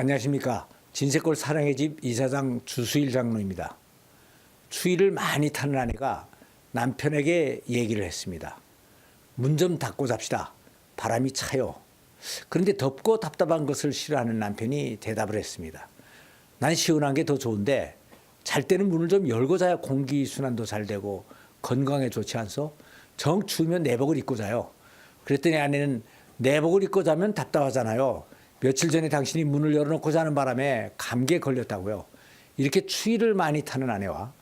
안녕하십니까. 진세골 사랑의 집 이사장 주수일 장로입니다. 추위를 많이 타는 아내가 남편에게 얘기를 했습니다. 문 좀 닫고 잡시다. 바람이 차요. 그런데 덥고 답답한 것을 싫어하는 남편이 대답을 했습니다. 난 시원한 게 더 좋은데 잘 때는 문을 좀 열고 자야 공기 순환도 잘 되고 건강에 좋지 않소? 정 추우면 내복을 입고 자요. 그랬더니 아내는 내복을 입고 자면 답답하잖아요. 며칠 전에 당신이 문을 열어놓고 자는 바람에 감기에 걸렸다고요. 이렇게 추위를 많이 타는 아내와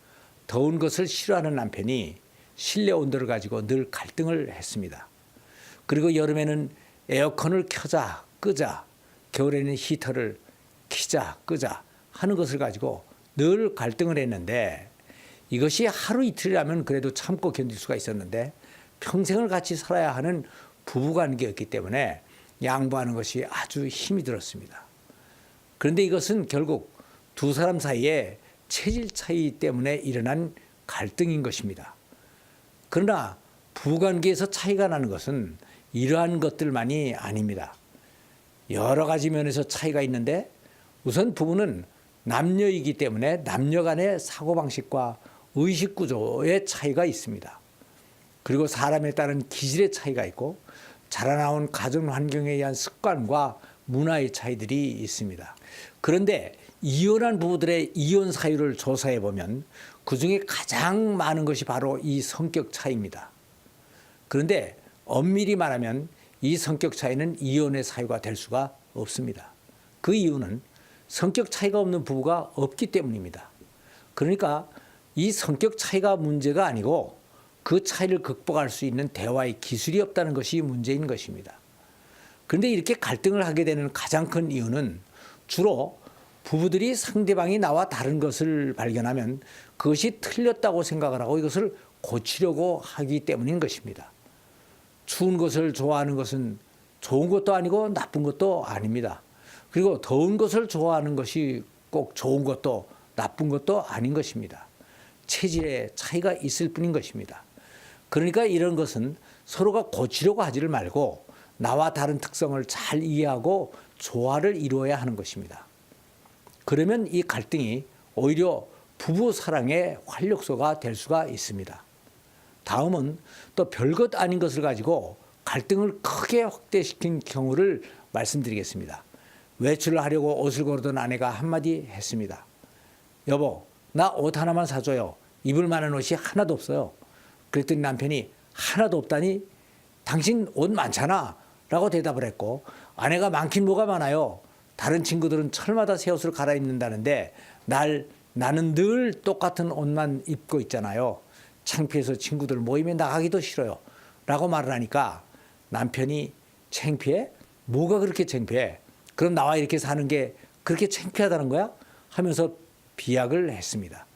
더운 것을 싫어하는 남편이 실내 온도를 가지고 늘 갈등을 했습니다. 그리고 여름에는 에어컨을 켜자 끄자 겨울에는 히터를 키자 끄자 하는 것을 가지고 늘 갈등을 했는데 이것이 하루 이틀이라면 그래도 참고 견딜 수가 있었는데 평생을 같이 살아야 하는 부부관계였기 때문에 양보하는 것이 아주 힘이 들었습니다. 그런데 이것은 결국 두 사람 사이에 체질 차이 때문에 일어난 갈등인 것입니다. 그러나 부관계에서 차이가 나는 것은 이러한 것들만이 아닙니다. 여러 가지 면에서 차이가 있는데 우선 부부는 남녀이기 때문에 남녀 간의 사고방식과 의식 구조의 차이가 있습니다. 그리고 사람에 따른 기질의 차이가 있고 자라나온 가정 환경에 의한 습관과 문화의 차이들이 있습니다. 그런데 이혼한 부부들의 이혼 사유를 조사해 보면 그 중에 가장 많은 것이 바로 이 성격 차이입니다. 그런데 엄밀히 말하면 이 성격 차이는 이혼의 사유가 될 수가 없습니다. 그 이유는 성격 차이가 없는 부부가 없기 때문입니다. 그러니까 이 성격 차이가 문제가 아니고 그 차이를 극복할 수 있는 대화의 기술이 없다는 것이 문제인 것입니다. 그런데 이렇게 갈등을 하게 되는 가장 큰 이유는 주로 부부들이 상대방이 나와 다른 것을 발견하면 그것이 틀렸다고 생각을 하고 이것을 고치려고 하기 때문인 것입니다. 추운 것을 좋아하는 것은 좋은 것도 아니고 나쁜 것도 아닙니다. 그리고 더운 것을 좋아하는 것이 꼭 좋은 것도 나쁜 것도 아닌 것입니다. 체질의 차이가 있을 뿐인 것입니다. 그러니까 이런 것은 서로가 고치려고 하지를 말고 나와 다른 특성을 잘 이해하고 조화를 이루어야 하는 것입니다. 그러면 이 갈등이 오히려 부부 사랑의 활력소가 될 수가 있습니다. 다음은 또 별것 아닌 것을 가지고 갈등을 크게 확대시킨 경우를 말씀드리겠습니다. 외출을 하려고 옷을 고르던 아내가 한마디 했습니다. 여보, 나 옷 하나만 사줘요. 입을 만한 옷이 하나도 없어요. 그랬더니 남편이 하나도 없다니 당신 옷 많잖아. 라고 대답을 했고 아내가 많긴 뭐가 많아요. 다른 친구들은 철마다 새 옷을 갈아입는다는데 날 나는 늘 똑같은 옷만 입고 있잖아요. 창피해서 친구들 모임에 나가기도 싫어요. 라고 말을 하니까 남편이 창피해? 뭐가 그렇게 창피해? 그럼 나와 이렇게 사는 게 그렇게 창피하다는 거야? 하면서 비약을 했습니다.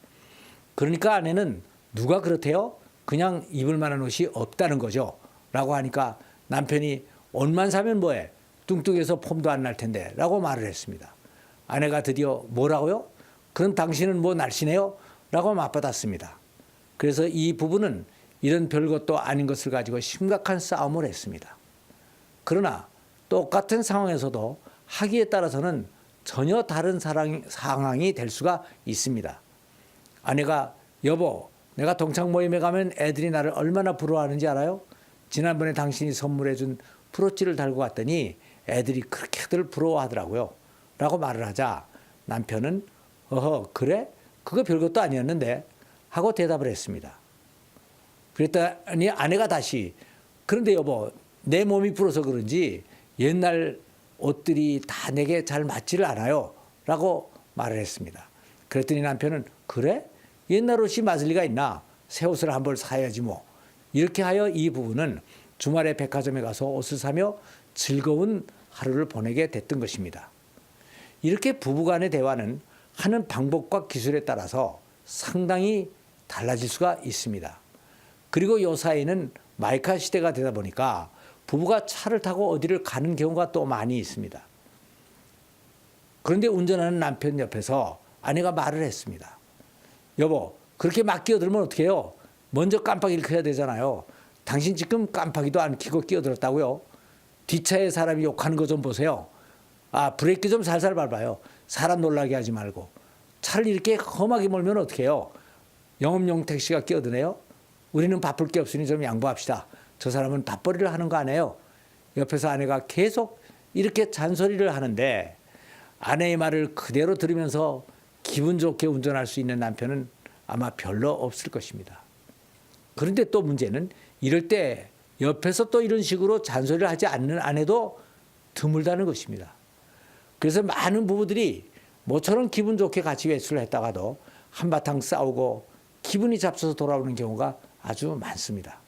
그러니까 아내는 누가 그렇대요? 그냥 입을 만한 옷이 없다는 거죠. 라고 하니까 남편이 옷만 사면 뭐해? 뚱뚱해서 폼도 안 날 텐데. 라고 말을 했습니다. 아내가 드디어 뭐라고요? 그럼 당신은 뭐 날씬해요? 라고 맞받았습니다. 그래서 이 부부는 이런 별것도 아닌 것을 가지고 심각한 싸움을 했습니다. 그러나 똑같은 상황에서도 하기에 따라서는 전혀 다른 사랑, 상황이 될 수가 있습니다. 아내가 여보, 내가 동창 모임에 가면 애들이 나를 얼마나 부러워하는지 알아요? 지난번에 당신이 선물해준 프로치를 달고 갔더니 애들이 그렇게들 부러워하더라고요. 라고 말을 하자 남편은 어허 그래? 그거 별것도 아니었는데 하고 대답을 했습니다. 그랬더니 아내가 다시 그런데 여보 내 몸이 불어서 그런지 옛날 옷들이 다 내게 잘 맞지를 않아요. 라고 말을 했습니다. 그랬더니 남편은 그래? 옛날 옷이 맞을 리가 있나? 새 옷을 한 벌 사야지 뭐. 이렇게 하여 이 부부는 주말에 백화점에 가서 옷을 사며 즐거운 하루를 보내게 됐던 것입니다. 이렇게 부부간의 대화는 하는 방법과 기술에 따라서 상당히 달라질 수가 있습니다. 그리고 요 사이는 마이카 시대가 되다 보니까 부부가 차를 타고 어디를 가는 경우가 또 많이 있습니다. 그런데 운전하는 남편 옆에서 아내가 말을 했습니다. 여보, 그렇게 막 끼어들면 어떡해요? 먼저 깜빡이를 켜야 되잖아요. 당신 지금 깜빡이도 안 켜고 끼어들었다고요? 뒷차에 사람이 욕하는 거 좀 보세요. 아 브레이크 좀 살살 밟아요. 사람 놀라게 하지 말고 차를 이렇게 험하게 몰면 어떡해요? 영업용 택시가 끼어드네요. 우리는 바쁠 게 없으니 좀 양보합시다. 저 사람은 밥벌이를 하는 거 아니에요. 옆에서 아내가 계속 이렇게 잔소리를 하는데 아내의 말을 그대로 들으면서 기분 좋게 운전할 수 있는 남편은 아마 별로 없을 것입니다. 그런데 또 문제는 이럴 때 옆에서 또 이런 식으로 잔소리를 하지 않는 아내도 드물다는 것입니다. 그래서 많은 부부들이 모처럼 기분 좋게 같이 외출을 했다가도 한바탕 싸우고 기분이 잡쳐서 돌아오는 경우가 아주 많습니다.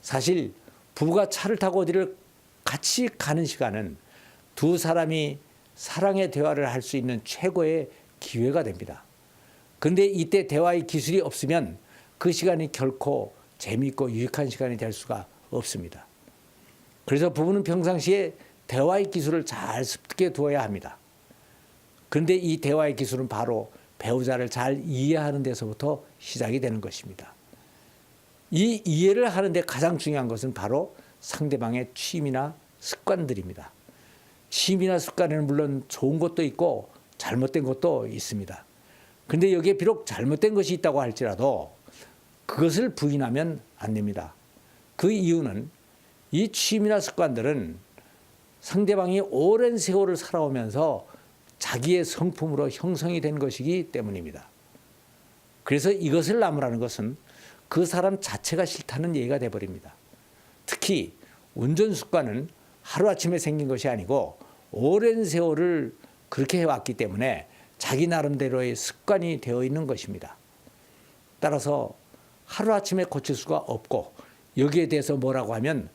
사실 부부가 차를 타고 어디를 같이 가는 시간은 두 사람이 사랑의 대화를 할 수 있는 최고의 기회가 됩니다. 그런데 이때 대화의 기술이 없으면 그 시간이 결코 재미있고 유익한 시간이 될 수가 없습니다. 그래서 부부는 평상시에 대화의 기술을 잘 습득해 두어야 합니다. 그런데 이 대화의 기술은 바로 배우자를 잘 이해하는 데서부터 시작이 되는 것입니다. 이 이해를 하는데 가장 중요한 것은 바로 상대방의 취미나 습관들입니다. 취미나 습관에는 물론 좋은 것도 있고 잘못된 것도 있습니다. 근데 여기에 비록 잘못된 것이 있다고 할지라도 그것을 부인하면 안 됩니다. 그 이유는 이 취미나 습관들은 상대방이 오랜 세월을 살아오면서 자기의 성품으로 형성이 된 것이기 때문입니다. 그래서 이것을 나무라는 것은 그 사람 자체가 싫다는 얘기가 돼버립니다. 특히 운전 습관은 하루아침에 생긴 것이 아니고 오랜 세월을 그렇게 해왔기 때문에 자기 나름대로의 습관이 되어 있는 것입니다. 따라서 하루아침에 고칠 수가 없고 여기에 대해서 뭐라고 하면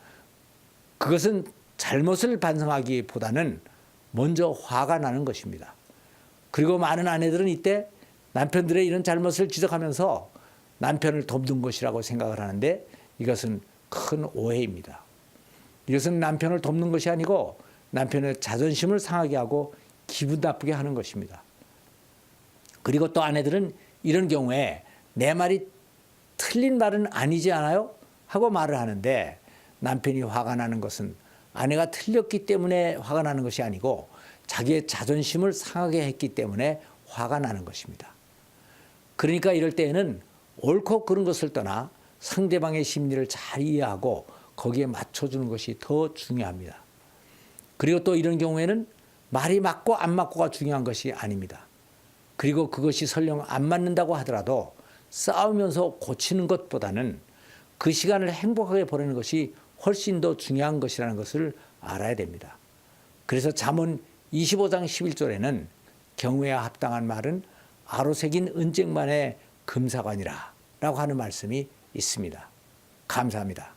그것은 잘못을 반성하기보다는 먼저 화가 나는 것입니다. 그리고 많은 아내들은 이때 남편들의 이런 잘못을 지적하면서 남편을 돕는 것이라고 생각을 하는데 이것은 큰 오해입니다. 이것은 남편을 돕는 것이 아니고 남편의 자존심을 상하게 하고 기분 나쁘게 하는 것입니다. 그리고 또 아내들은 이런 경우에 내 말이 틀린 말은 아니지 않아요? 하고 말을 하는데 남편이 화가 나는 것은 아내가 틀렸기 때문에 화가 나는 것이 아니고 자기의 자존심을 상하게 했기 때문에 화가 나는 것입니다. 그러니까 이럴 때에는 옳고 그른 것을 떠나 상대방의 심리를 잘 이해하고 거기에 맞춰주는 것이 더 중요합니다. 그리고 또 이런 경우에는 말이 맞고 안 맞고가 중요한 것이 아닙니다. 그리고 그것이 설령 안 맞는다고 하더라도 싸우면서 고치는 것보다는 그 시간을 행복하게 보내는 것이 훨씬 더 중요한 것이라는 것을 알아야 됩니다. 그래서 잠언 25장 11절에는 경우에 합당한 말은 아로새긴 은쟁만의 금사관이라 라고 하는 말씀이 있습니다. 감사합니다.